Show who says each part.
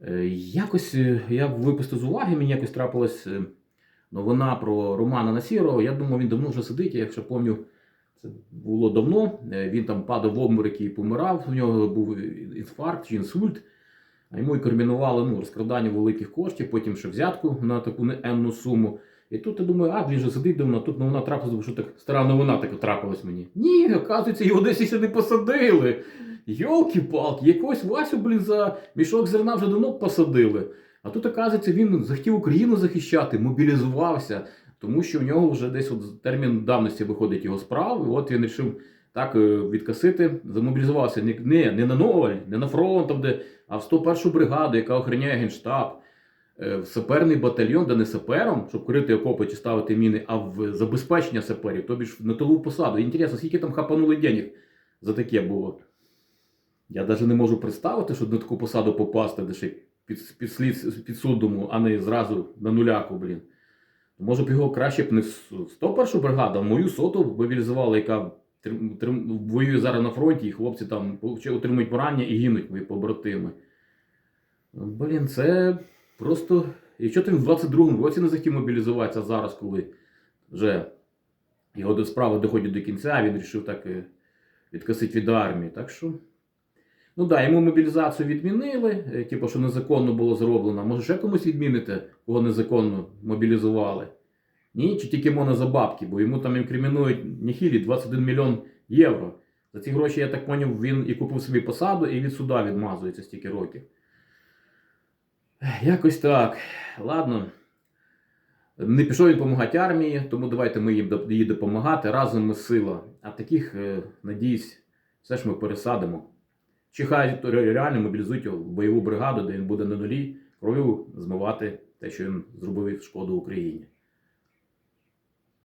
Speaker 1: Е, Якось е, я випустив з уваги, мені якось трапилась е, новина про Романа Насірова. Я думав, він давно вже сидить, якщо пам'ятаю, це було давно. Він там падав в обморок і помирав. У нього був інфаркт чи інсульт. А йому інкримінували ну, розкрадання великих коштів, потім ще взятку на таку неенну суму. І тут я думаю, а він же сидить давно, тут новина трапилась, думаю, що так стара новина така трапилась мені. Ні, оказується, його десь ще не посадили. Йолки-палки, якогось Васю, блін, за мішок зерна вже давно посадили. А тут, оказується, він захотів Україну захищати, мобілізувався, тому що в нього вже десь от термін давності виходить його справ, і от він вирішив так е, відкасити, замобілізувався не, не, на ноль, не на фронт, де, а в 101 бригаду, яка охороняє генштаб, е, в саперний батальйон, де не сапером, щоб курити окопи чи ставити міни, а в забезпечення саперів, тобі ж на тилову посаду. Інтересно, скільки там хапанули денег за таке було. Я навіть не можу представити, що на таку посаду попасти, де ще під, під, слід, під судом, а не зразу на нуляку, блін. Може б його краще б не в 101 бригаду, а мою соту мобілізували, яка воює зараз на фронті, і хлопці там отримують поранення і гинуть мої побратими. Блін, це просто. Якщо ти в 22-му році не захотів мобілізуватися, зараз, коли вже його справи доходять до кінця, він вирішив так е, відкосити від армії. Так що. Ну да, йому мобілізацію відмінили, е, типу, що незаконно було зроблено. Може, ще комусь відміните, кого незаконно мобілізували? Ні, чи тільки моно за бабки, бо йому там інкримінують нехілі 21 мільйон євро. За ці гроші, я так поняв, він і купив собі посаду, і від суда відмазується стільки років. Якось так. Ладно. Не пішов він допомагати армії, тому давайте ми їм їй допомагати. Разом ми сила. А таких, е, надіюсь, все ж ми пересадимо. Чи хай ре- реально мобілізують бойову бригаду, де він буде на нулі, кров'ю змивати те, що він зробив шкоду Україні.